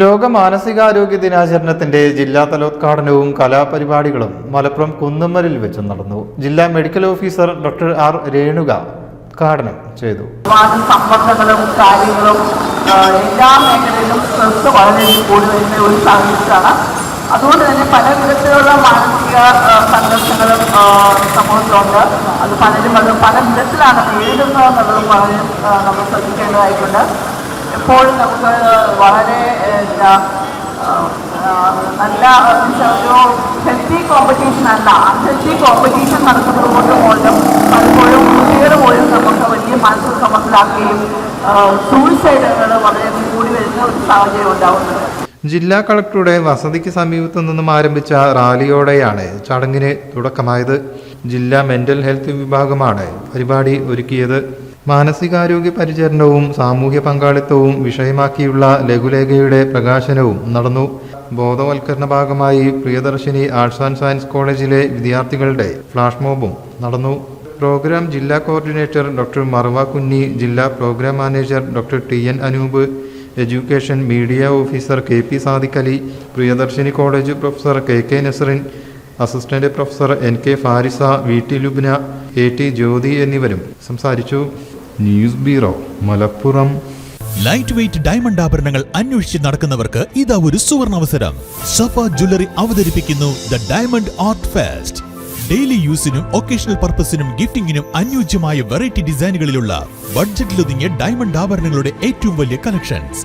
ലോക മാനസികാരോഗ്യ ദിനാചരണത്തിന്റെ ജില്ലാ ഉദ്ഘാടനവും കലാപരിപാടികളും മലപ്പുറം കുന്നമ്മലിൽ വെച്ച് നടന്നു. ജില്ലാ medical officer doctor R Renuka ഉദ്ഘാടനം ചെയ്തു. സമ്മർദ്ദങ്ങളും കാര്യങ്ങളും എല്ലാ മേഖലയിലും ഒരു അതുകൊണ്ട് തന്നെ പല വിധത്തിലുള്ള മാനസിക സംഘർഷങ്ങളും സമൂഹത്തിലുണ്ട് അത് പലരും അത് പല വിധത്തിലാണ് നേരിടുന്നത് എന്നുള്ളതും വളരെ നമ്മൾ ശ്രദ്ധിക്കേണ്ടതായിട്ടുണ്ട്. എപ്പോഴും നമുക്ക് വളരെ എന്താ നല്ല ഒരു ഹെൽത്തി കോമ്പറ്റീഷൻ അല്ല അൺഹെൽത്തി കോമ്പറ്റീഷൻ നടക്കുന്നത് കൊണ്ട് പോലും പലപ്പോഴും കുട്ടികൾ പോലും നമുക്ക് വലിയ മനസ്സിൽ സമ്മർദ്ദത്തിലാക്കുകയും സൂയിസൈഡുകൾ വളരെയധികം കൂടി വരുന്ന ഒരു സാഹചര്യം ഉണ്ടാവുന്നത് ജില്ലാ കളക്ടറുടെ വസതിക്ക് സമീപത്തു നിന്നും ആരംഭിച്ച റാലിയോടെയാണ് ചടങ്ങിന് തുടക്കമായത്. ജില്ലാ മെന്റൽ ഹെൽത്ത് വിഭാഗമാണ് പരിപാടി ഒരുക്കിയത്. മാനസികാരോഗ്യ പരിചരണവും സാമൂഹ്യ പങ്കാളിത്തവും വിഷയമാക്കിയുള്ള ലഘുലേഖയുടെ പ്രകാശനവും നടന്നു. ബോധവൽക്കരണ ഭാഗമായി പ്രിയദർശിനി ആർട്സ് ആൻഡ് സയൻസ് കോളേജിലെ വിദ്യാർത്ഥികളുടെ ഫ്ലാഷ് മോബും നടന്നു. പ്രോഗ്രാം ജില്ലാ കോർഡിനേറ്റർ ഡോക്ടർ മറവ കുഞ്ഞി ജില്ലാ programme manager doctor T N Anoop education media officer K P Sadiqali Priyadarshini college professor K K Nasrin assistant professor N K Farisa V T Lubna A T Jyothi എന്നിവരും സംസാരിച്ചു. News bureau Malappuram. Light weight diamond ആഭരണങ്ങൾ അന്വേഷിച്ച് നടക്കുന്നവർക്ക് ഇതാ ഒരു സുവർണ അവസരം Safa jewellery അവതരിപ്പിക്കുന്നു the diamond art fest daily യൂസിനും occasional പർപ്പസിനും ഗിഫ്റ്റിംഗിനും അനുയോജ്യമായ വെറൈറ്റി ഡിസൈനുകളിലുള്ള ബഡ്ജറ്റിലൊതുങ്ങിയ ഡയമണ്ട് ആഭരണങ്ങളുടെ ഏറ്റവും വലിയ കളക്ഷൻസ്